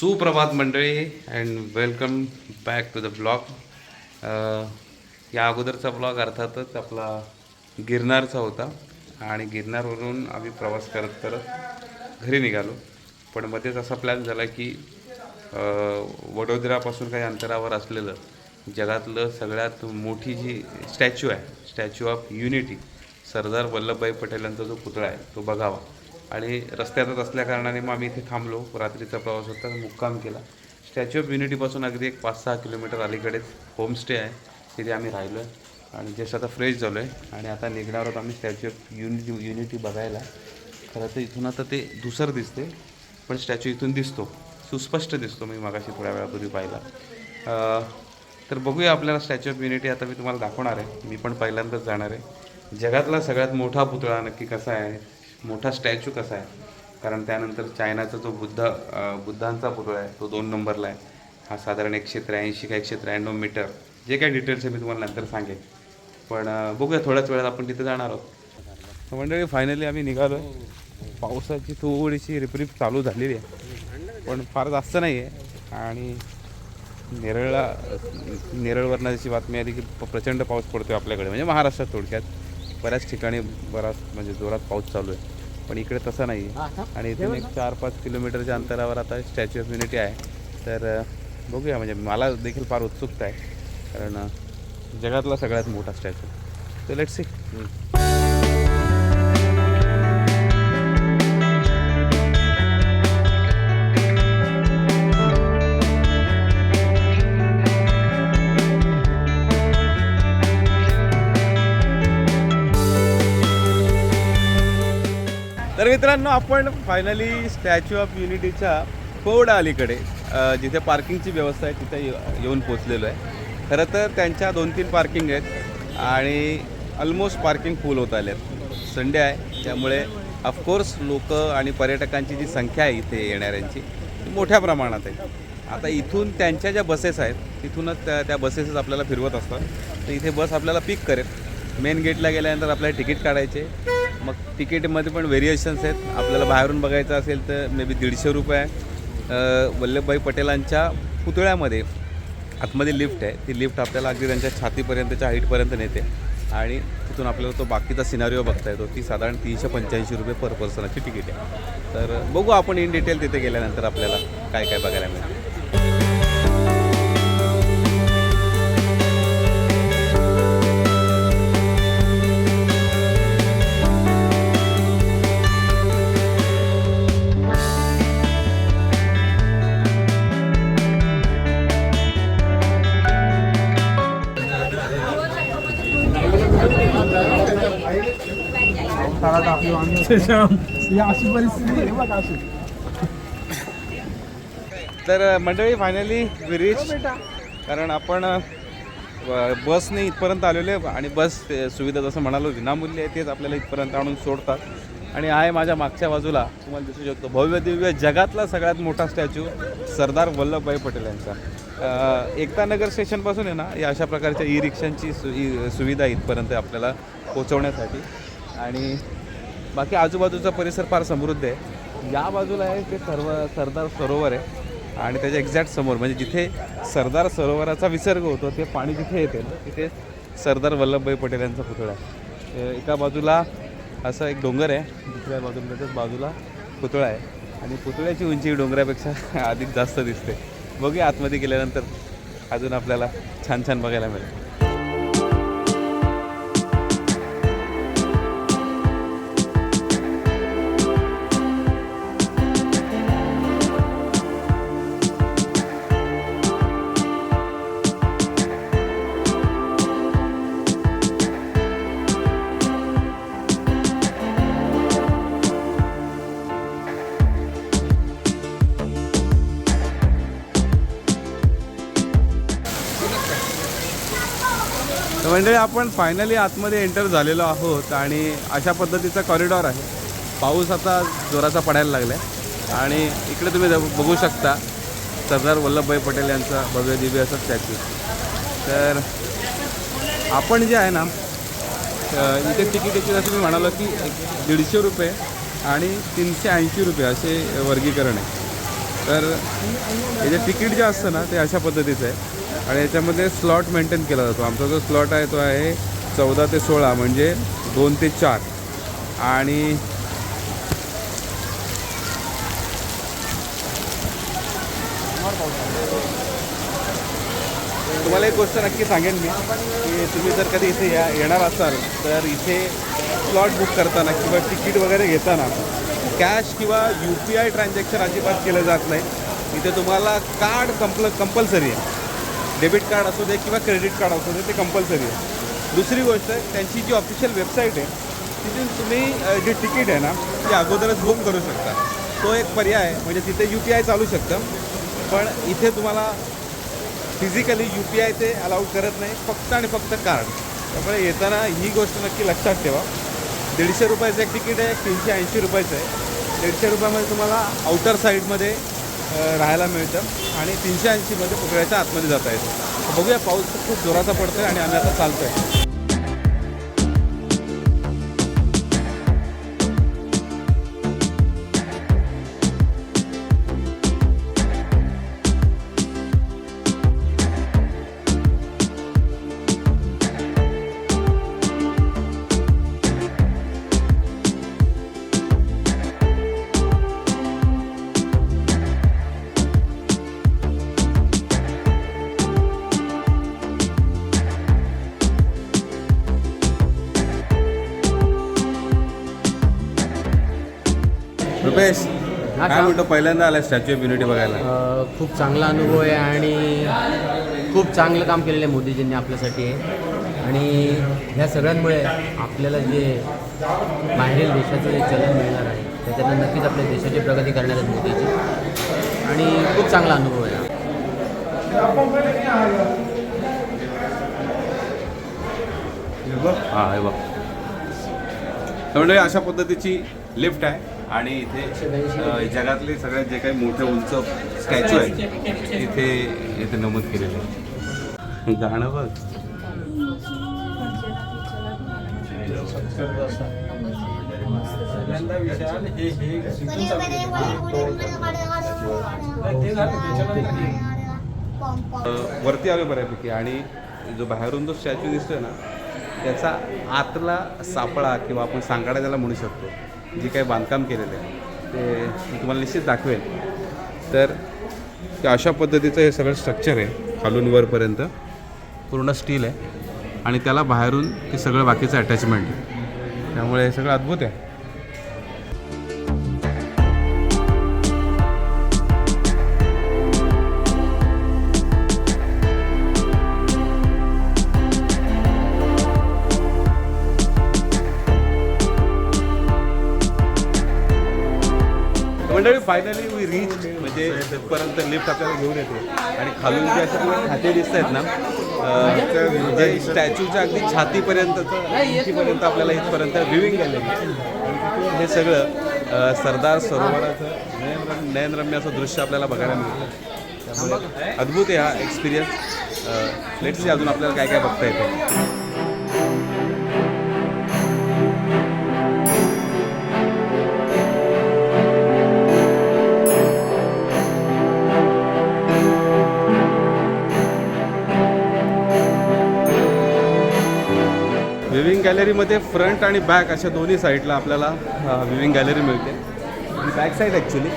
सुप्रभात मंडळी and welcome back to the blog या अगोदरचा ब्लॉग अर्थातच आपला गिरनारचा होता. आणि गिरनारवरून आम्ही प्रवास करत करत घरी निघालो. पण मध्येच असा प्लॅन झाला की वडोदरापासून काही अंतरावर असलेलं जगातलं सगळ्यात मोठी जी स्टॅच्यू आहे statue of unity Sardar Vallabhbhai Patel यांचा जो पुतळा आहे तो बघावा. आणि रस्त्यातच असल्या कारणाने मग आम्ही इथे थांबलो. रात्रीचा प्रवास होता मुक्काम केला. स्टॅच्यू ऑफ युनिटीपासून अगदी एक पाच सहा किलोमीटर अलीकडेच होमस्टे आहे. तिथे आम्ही राहिलो आहे आणि जस्ट आता फ्रेश झालो आहे आणि आता निघणार आहोत आम्ही स्टॅच्यू ऑफ युनिटी युनिटी बघायला. खरं तर इथून आता ते धुसर दिसते पण स्टॅच्यू इथून दिसतो. सुस्पष्ट दिसतो मी मागाशी थोड्या वेळापूर्वी पाहिला. तर बघूया आपल्याला स्टॅच्यू ऑफ युनिटी आता मी तुम्हाला दाखवणार आहे. मी पण पहिल्यांदाच जाणार आहे. जगातला सगळ्यात मोठा पुतळा नक्की कसा आहे? मोठा स्टॅच्यू कसा आहे? कारण त्यानंतर चायनाचा जो बुद्ध बुद्धांचा पुतळा आहे तो दोन नंबरला आहे. हा साधारण एकशे त्र्याऐंशी का एकशे त्र्याण्णव मीटर. जे काही डिटेल्स आहे मी तुम्हाला नंतर सांगेन. पण बघूया थोड्याच वेळात आपण तिथे जाणार आहोत. मंडळी फायनली आम्ही निघालो पावसाची थोडीशी रिपरिप चालू झालेली आहे. पण फार जास्त नाही आहे आणि नेरळला नेरळवरनं जशी बातमी आली की प्रचंड पाऊस पडतो आपल्याकडे. म्हणजे महाराष्ट्रात थोडक्यात. बऱ्याच ठिकाणी बराच म्हणजे जोरात पाऊस चालू आहे. पण इकडे तसं नाही. आहे आणि इथून एक चार पाच किलोमीटरच्या अंतरावर आता स्टॅच्यू ऑफ युनिटी आहे. तर बघूया. म्हणजे मला देखील फार उत्सुकता आहे. कारण जगातला सगळ्यात मोठा स्टॅच्यू तर लेट सी मित्रांनो आपण फायनली स्टॅच्यू ऑफ युनिटीच्या पवडा अलीकडे जिथे पार्किंगची व्यवस्था आहे तिथे ये- येऊन पोचलेलो आहे. खरं तर त्यांच्या दोन तीन पार्किंग आहेत आणि ऑलमोस्ट पार्किंग फुल होत आले आहेत संडे आहे त्यामुळे ऑफकोर्स लोक आणि पर्यटकांची जी संख्या आहे इथे येणाऱ्यांची ती मोठ्या प्रमाणात आहे. आता इथून त्यांच्या ज्या बसेस आहेत तिथूनच त्या त्या बसेसच आपल्याला फिरवत असतात. तर इथे बस आपल्याला पिक करेल. मेन गेटला गेल्यानंतर आपल्याला तिकीट काढायचे. मग तिकीटमध्ये पण व्हेरिएशन्स आहेत. आपल्याला बाहेरून बघायचं असेल तर मे बी दीडशे रुपये. वल्लभभाई पटेलांच्या पुतळ्यामध्ये आतमध्ये लिफ्ट आहे. ती लिफ्ट आपल्याला अगदी त्यांच्या छातीपर्यंतच्या हाईटपर्यंत नेते. आणि तिथून आपल्याला तो बाकीचा सिनारिओ बघता येतो. ती साधारण तीनशे पंच्याऐंशी रुपये पर पर्सनाची तिकीट आहे. तर बघू आपण इन डिटेल तिथे गेल्यानंतर आपल्याला काय काय बघायला मिळेल अशी परिस्थिती आहे बघ अशी. तर मंडळी फायनली रिच कारण आपण बसने इथपर्यंत आलेलो आहे आणि बस ते सुविधा जसं म्हणालो विनामूल्य आहे तेच आपल्याला इथपर्यंत आणून सोडतात. आणि आहे माझ्या मागच्या बाजूला. तुम्हाला दिसू शकतो भव्य दिव्य जगातला सगळ्यात मोठा स्टॅच्यू सरदार वल्लभभाई पटेल यांचा. अ, एकता नगर स्टेशनपासून आहे ना या अशा प्रकारच्या ई रिक्षांची सु ई- सुविधा इथपर्यंत आपल्याला पोचवण्यासाठी आणि बाकी आजूबाजूचा परिसर फार समृद्ध आहे. या बाजूला आहे ते सर्व सरदार सरोवर आहे. आणि त्याच्या एक्झॅक्ट समोर म्हणजे जिथे सरदार सरोवराचा विसर्ग होतो ते पाणी जिथे येते ना तिथे सरदार वल्लभभाई पटेल यांचा पुतळा आहे. एका बाजूला असं एक डोंगर आहे दुसऱ्या बाजूला त्याच्याच बाजूला पुतळा आहे. आणि पुतळ्याची उंची डोंगरापेक्षा अधिक जास्त दिसते. बघूया आतमध्ये गेल्यानंतर अजून आपल्याला छान छान बघायला मिळेल. मंडळी आपण फायनली आतमध्ये एंटर झालेलो आहोत आणि अशा पद्धतीचा कॉरिडॉर आहे. पाऊस आता जोराचा पडायला लागला आहे आणि इकडे तुम्ही ज- बघू शकता सरदार वल्लभभाई पटेल यांचा भव्य दिव्य असं स्टॅच्यू तर आपण जे आहे ना इथे तिकिटाची जसं मी म्हणालो की दीडशे रुपये आणि तीनशे ऐंशी रुपये असे वर्गीकरण आहे. तर हे जे तिकीट जे असतं ना ते अशा पद्धतीचं आहे. आणि याच्यामध्ये स्लॉट मेंटेन केला जातो. आमचा जो स्लॉट आहे तो आहे चौदा ते सोळा म्हणजे दोन ते चार. आणि तुम्हाला एक गोष्ट नक्की सांगेन मी की तुम्ही जर कधी इथे या येणार असाल तर इथे स्लॉट बुक करताना किंवा तिकीट वगैरे घेताना कॅश किंवा यू पी आय ट्रान्झॅक्शन अजिबात केलं जात नाही. इथे तुम्हाला कार्ड कंपल कंपल्सरी आहे. डेबिट कार्ड असू दे किंवा क्रेडिट कार्ड असू दे ते कंपल्सरी आहे. दुसरी गोष्ट त्यांची जी ऑफिशियल वेबसाईट आहे तिथून तुम्ही जे तिकीट आहे ना ते अगोदरच बुक करू शकता. तो एक पर्याय आहे म्हणजे तिथे यू पी आय चालू शकतं पण इथे तुम्हाला फिजिकली यू पी आय ते अलाउड करत नाही फक्त आणि फक्त कार्ड त्यामुळे येताना ही गोष्ट नक्की लक्षात ठेवा. दीडशे रुपयाचं एक तिकीट आहे तीनशे ऐंशी रुपयाचं आहे. दीडशे रुपयामध्ये तुम्हाला आउटर साईडमध्ये राहायला मिळतं. आणि तीनशे ऐंशीमध्ये पुतळ्याच्या आतमध्ये जाता येतं. बघूया पाऊस खूप जोराचा पडतो आहे आणि आम्ही आता चालतो आहे रुपेश हा, काय का? म्हणतो पहिल्यांदा आला स्टॅच्यू ऑफ युनिटी बघायला. अ, खूप चांगला अनुभव आहे आणि खूप चांगलं काम केलेलं आहे मोदीजींनी आपल्यासाठी. आणि ह्या सगळ्यांमुळे आपल्याला जे बाहेरील देशाचं जे चलन मिळणार आहे त्याच्यातनं नक्कीच आपल्या देशाची प्रगती करणार आहेत मोदीजी. आणि खूप चांगला अनुभव आहे हां. हे बघ. तर म्हणजे अशा पद्धतीची लिफ्ट आहे. आणि इथे जगातले सगळ्यात जे काही मोठे उंच स्टॅच्यू आहेत इथे इथे नमूद केलेले आहे गाणं बघ. वरती आलो बऱ्यापैकी आणि जो बाहेरून जो स्टॅच्यू दिसतोय ना त्याचा आतला सापळा किंवा आपण सांगाडा त्याला म्हणू शकतो जे काही बांधकाम केलेलं आहे ते मी तुम्हाला निश्चित दाखवेल. तर ते अशा पद्धतीचं हे सगळं स्ट्रक्चर आहे खालून वरपर्यंत. पूर्ण स्टील आहे. आणि त्याला बाहेरून ते सगळं बाकीचं अटॅचमेंट आहे. त्यामुळे हे सगळं अद्भुत आहे. फायनली वी रीच म्हणजे तिथपर्यंत लिफ्ट आपल्याला घेऊन येते. आणि खालून जे असे तुम्हाला खाते दिसत आहेत ना म्हणजे स्टॅच्यूच्या अगदी छातीपर्यंतचं उंचीपर्यंत आपल्याला इथपर्यंत व्ह्युईंग गॅलरी हे सगळं सरदार सरोवराचं नयनरम्य असं दृश्य आपल्याला बघायला मिळतं. त्यामुळे अद्भुत आहे हा एक्सपिरियन्स लेट्स अजून आपल्याला काय काय बघता येतं. विविंग गॅलरीमध्ये फ्रंट आणि बॅक अशा दोन्ही साईडला आपल्याला विविंग गॅलरी मिळते. ही बॅक साईड ॲक्च्युली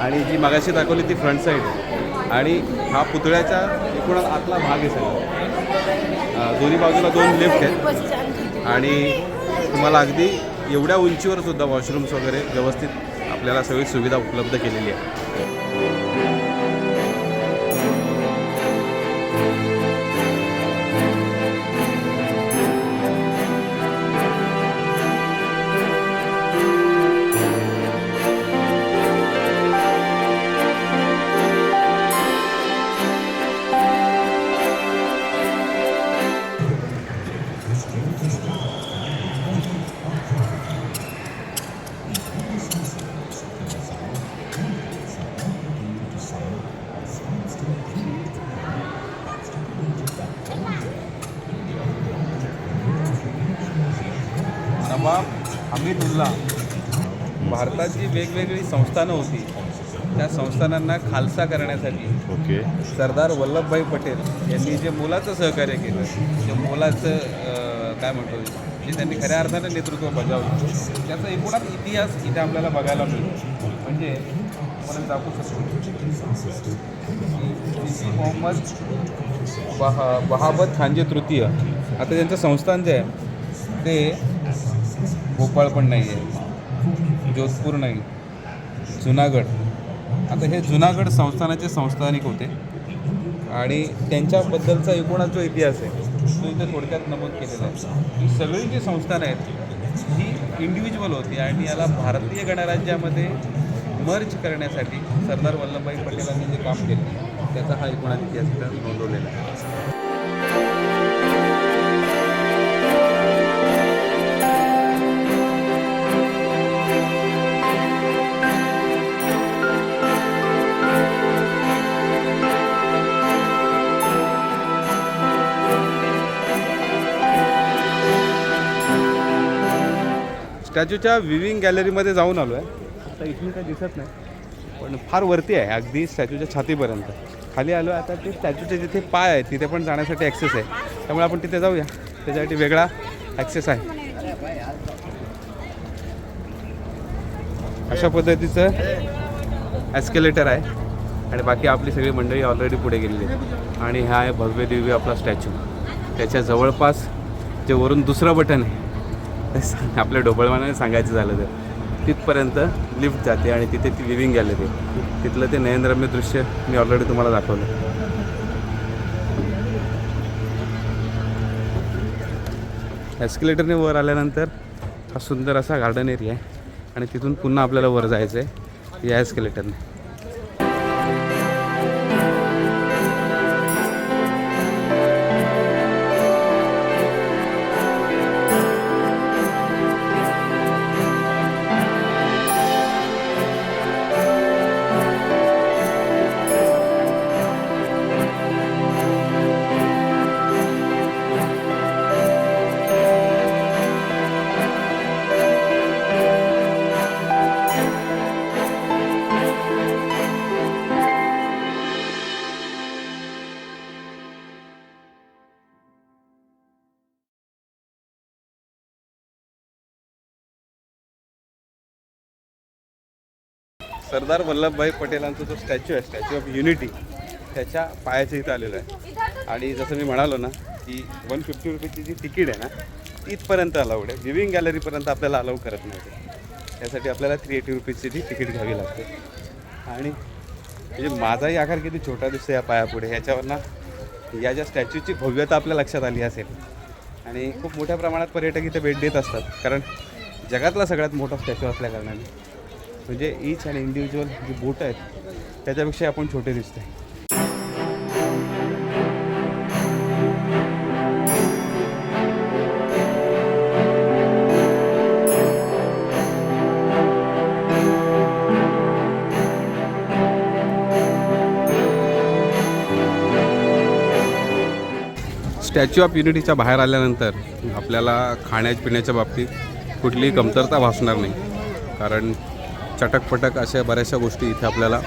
आणि जी मागाशी दाखवली ती फ्रंट साईड. आहे आणि हा पुतळ्याच्या एकूण आतला भाग आहे सगळा. दोन्ही बाजूला दोन लिफ्ट आहेत. आणि तुम्हाला अगदी एवढ्या उंचीवर सुद्धा वॉशरूम्स वगैरे व्यवस्थित आपल्याला सगळी सुविधा उपलब्ध केलेली आहे. वेगवेगळी संस्थानं होती. त्या संस्थानांना खालसा करण्यासाठी ओके. सरदार वल्लभभाई पटेल यांनी जे मोलाचं सहकार्य केलं जे मोलाचं अं, काय म्हणतो जे त्यांनी खऱ्या अर्थानं नेतृत्व बजावलं त्याचा एकूणच इतिहास इथे आपल्याला बघायला मिळतो. म्हणजे आपण दाखवू शकतो. की मोहम्मद बहा बहाबत खानजे तृतीय आता त्यांचं संस्थान जे आहे ते भोपाळ पण नाही आहे जोधपूर नाही जुनागड. आता हे जुनागड संस्थानाचे संस्थानिक होते. आणि त्यांच्याबद्दलचा एकूणच जो इतिहास आहे तो इथे थोडक्यात नमूद केलेला आहे. ही सगळी जी संस्थानं आहेत ही इंडिव्हिज्युअल होती आणि याला भारतीय गणराज्यामध्ये मर्ज करण्यासाठी सरदार वल्लभभाई पटेलांनी जे काम केलं त्याचा हा एकूणच इतिहास इथं नोंदवलेला आहे. स्टॅच्यूच्या विविंग गॅलरीमध्ये जाऊन आलो आहे आता इथून काही दिसत नाही. पण फार वरती आहे. अगदी स्टॅच्यूच्या छातीपर्यंत. खाली आलो आहे आता ते स्टॅच्यूचे जिथे पाय आहेत तिथे पण जाण्यासाठी ॲक्सेस आहे. त्यामुळे आपण तिथे जाऊया. त्याच्यासाठी वेगळा ॲक्सेस आहे. अशा पद्धतीचं ॲस्केलेटर आहे. आणि बाकी आपली सगळी मंडळी ऑलरेडी पुढे गेलेली आहे आणि हा आहे भव्य दिव्य आपला स्टॅच्यू त्याच्या जवळपास जे वरून दुसरं बटन आहे ते सांग- आपल्या ढोबळमानाने सांगायचं झालं तर. तिथपर्यंत लिफ्ट जाते आणि तिथे ती लिव्हिंग गॅलरी. तिथलं ते नयनरम्य दृश्य मी ऑलरेडी तुम्हाला दाखवलं. ॲस्केलेटरने वर आल्यानंतर हा सुंदर असा गार्डन एरिया आहे. आणि तिथून पुन्हा आपल्याला वर जायचं आहे या ॲस्केलेटरने सरदार वल्लभभाई पटेलांचा जो स्टॅच्यू आहे स्टॅच्यू ऑफ युनिटी त्याच्या पायाच्या इथं आलेलं आहे. आणि जसं मी म्हणालो ना की वन फिफ्टी रुपीची जी तिकीट आहे ना ती इथपर्यंत अलाउड आहे. विविंग गॅलरीपर्यंत आपल्याला अलाउ करत नाही त्यासाठी आपल्याला थ्री एटी रुपीजची ती तिकीट घ्यावी लागते. आणि म्हणजे माझाही आकार किती छोटा दिसतो या पायापुढे ह्याच्यावरनं या ज्या स्टॅच्यूची भव्यता आपल्या लक्षात आली असेल. आणि खूप मोठ्या प्रमाणात पर्यटक इथे भेट देत असतात. कारण जगातला सगळ्यात मोठा स्टॅच्यू असल्या कारणाने. म्हणजे ईच अँड इंडिव्हिज्युअल जी बोट आहेत त्याच्यापेक्षा आपण छोटे दिसते स्टॅच्यू ऑफ युनिटीच्या बाहेर आल्यानंतर आपल्याला खाण्यापिण्याच्या बाबतीत कुठलीही कमतरता भासणार नाही. कारण चटकपटक अशा बऱ्याचशा गोष्टी इथे आपल्याला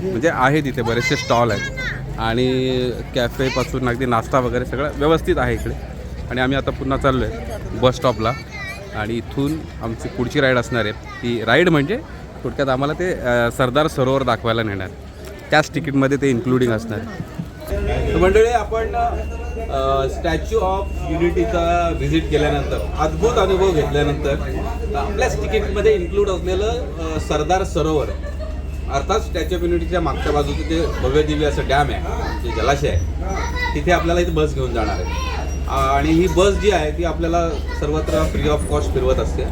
म्हणजे आहेत इथे बरेचसे स्टॉल आहेत. आणि कॅफेपासून अगदी नाश्ता वगैरे सगळं व्यवस्थित आहे इकडे. आणि आम्ही आता पुन्हा चाललो आहे बस स्टॉपला. आणि इथून आमची पुढची राईड असणार आहे. ती राईड म्हणजे थोडक्यात आम्हाला ते सरदार सरोवर दाखवायला नेणार. त्याच तिकीटमध्ये ते इन्क्लुडिंग असणार. मंडळी आपण स्टॅच्यू ऑफ युनिटीचा व्हिजिट केल्यानंतर अद्भुत अनुभव घेतल्यानंतर आपल्याच तिकीटमध्ये इन्क्लूड असलेलं सरदार सरोवर आहे. अर्थात स्टॅच्यू ऑफ युनिटीच्या मागच्या बाजूचं ते भव्य दिव्य असं डॅम आहे जे जलाशय आहे तिथे आपल्याला इथे बस घेऊन जाणार आहे. आणि ही बस जी आहे ती आपल्याला सर्वत्र फ्री ऑफ कॉस्ट फिरवत असते.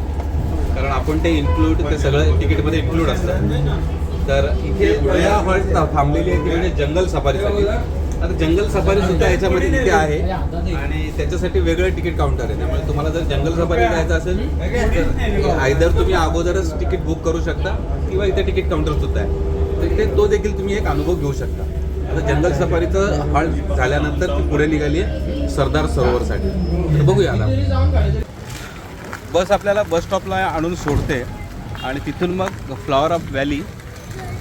कारण आपण ते इन्क्लूड ते सगळं तिकीटमध्ये इन्क्लूड असतं. तर इथे पहिला हॉल्ट थांबलेली आहे ती म्हणजे जंगल आता जंगल सफारी सुद्धा याच्यामध्ये तिथे आहे. आणि त्याच्यासाठी वेगळं तिकीट काउंटर आहे. त्यामुळे तुम्हाला जर जंगल सफारी जायचं असेल तर आयदर तुम्ही अगोदरच तिकीट बुक करू शकता किंवा इथे तिकीट काउंटर सुद्धा आहे. तर इथे तो देखील तुम्ही एक अनुभव घेऊ शकता. आता जंगल सफारीचं हॉल्ट झाल्यानंतर ती पुढे निघाली आहे सरदार सरोवरसाठी तर बघूया आता. बस आपल्याला बस स्टॉपला आणून सोडते. आणि तिथून मग फ्लॉवर ऑफ व्हॅली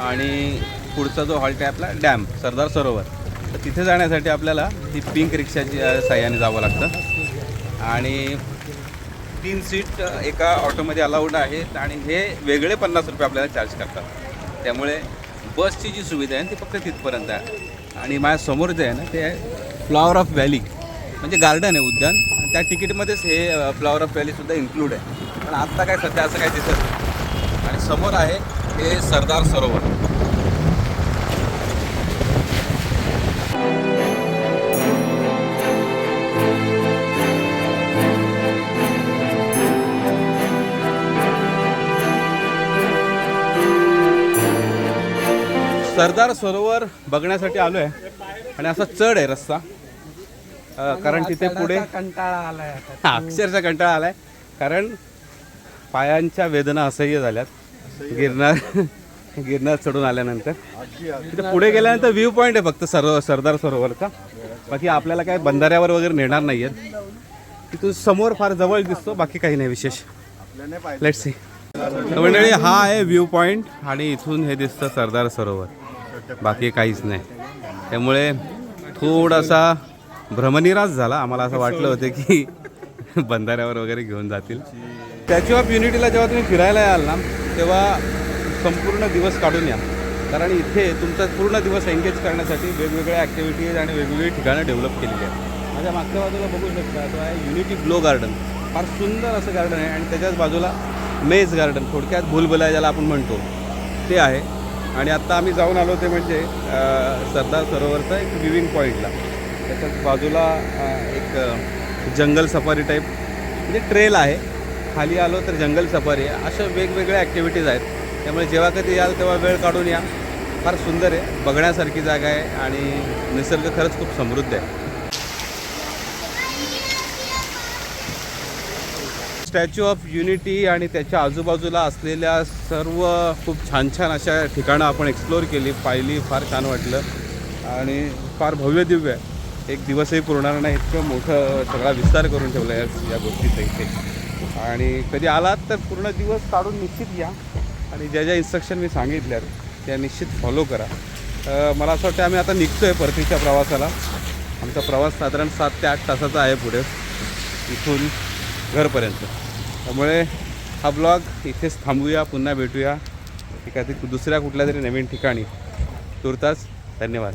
आणि पुढचा जो हॉल्ट आहे आपला डॅम सरदार सरोवर. तर तिथे जाण्यासाठी आपल्याला ही पिंक रिक्षाच्या साह्याने जावं लागतं. आणि तीन सीट एका ऑटोमध्ये अलाउड आहेत आणि हे वेगळे पन्नास रुपये आपल्याला चार्ज करतात. त्यामुळे बसची जी सुविधा आहे ती फक्त तिथपर्यंत आहे. आणि माझ्यासमोर जे आहे ना ते आहे फ्लॉवर ऑफ व्हॅली म्हणजे गार्डन आहे उद्यान. त्या तिकीटमध्येच हे फ्लॉवर ऑफ व्हॅलीसुद्धा इन्क्लूड आहे. पण आत्ता काय सध्या असं काय दिसत नाही. आणि समोर आहे हे सरदार सरोवर. सरदार सरोवर बघण्यासाठी आलो आहे आणि असा चढ आहे रस्ता. अ, कारण तिथे पुढे कंटाळा आलाय हा, अक्षरशः कंटाळा आलाय. कारण पायांच्या वेदना असह्य झाल्यात. गिरनार गिरनार चढून आल्यानंतर. तिथे पुढे गेल्यानंतर व्ह्यू पॉईंट आहे फक्त सरो सरदार सरोवरचा. बाकी आपल्याला काय बंधाऱ्यावर वगैरे नेणार नाही आहेत तिथून समोर फार जवळ दिसतो बाकी काही नाही विशेष. लेट्स सी मंडळी हा आहे व्ह्यू पॉईंट आणि इथून हे दिसतं सरदार सरोवर. बाकी काहीच नाही. त्यामुळे थोडासा भ्रमनिराश झाला. आम्हाला असं वाटलं होतं की बंधाऱ्यावर वगैरे घेऊन जातील. स्टॅच्यू ऑफ युनिटीला जेव्हा तुम्ही फिरायला याल ना तेव्हा संपूर्ण दिवस काढून या. कारण इथे तुमचा पूर्ण दिवस एंगेज करण्यासाठी वेगवेगळ्या ॲक्टिव्हिटीज आणि वेगवेगळी ठिकाणं डेव्हलप केलेली आहेत. माझ्या मागच्या बाजूला बघू शकता तो आहे युनिटी ग्लो गार्डन फार सुंदर असं गार्डन आहे आणि त्याच्याच बाजूला मेज गार्डन थोडक्यात भूलभुलाय ज्याला आपण म्हणतो. ते आहे. आणि आत्ता आम्ही जाऊन आलो ते म्हणजे सरदार सरोवरचा एक विविंग पॉईंटला त्याच्याच बाजूला एक जंगल सफारी टाईप म्हणजे ट्रेल आहे. खाली आलो तर जंगल सफारी आहे. अशा वेगवेगळ्या ॲक्टिव्हिटीज आहेत. त्यामुळे जेव्हा कधी याल तेव्हा वेळ काढून या. फार सुंदर आहे. बघण्यासारखी जागा आहे आणि निसर्ग खरंच खूप समृद्ध आहे. स्टॅच्यू ऑफ युनिटी आणि त्याच्या आजूबाजूला असलेल्या सर्व खूप छान छान अशा ठिकाणं आपण एक्सप्लोअर केली पाहिली फार छान वाटलं. आणि फार भव्य दिव्य आहे. एक दिवसही पुरणार नाही इतकं मोठं सगळा विस्तार करून ठेवला आहे या- या गोष्टीचा इथे. आणि कधी आलात तर पूर्ण दिवस काढून निश्चित या. आणि ज्या ज्या इन्स्ट्रक्शन मी सांगितल्या त्या निश्चित फॉलो करा. मला असं वाटतं आम्ही आता निघतो आहे परतीच्या प्रवासाला. आमचा प्रवास साधारण सात ते आठ तासाचा आहे पुढे. इथून घरपर्यंत. त्यामुळे हा ब्लॉग इथेच थांबूया पुन्हा भेटूया. एखादी दुसऱ्या कुठल्या तरी नवीन ठिकाणी. तुर्तास धन्यवाद.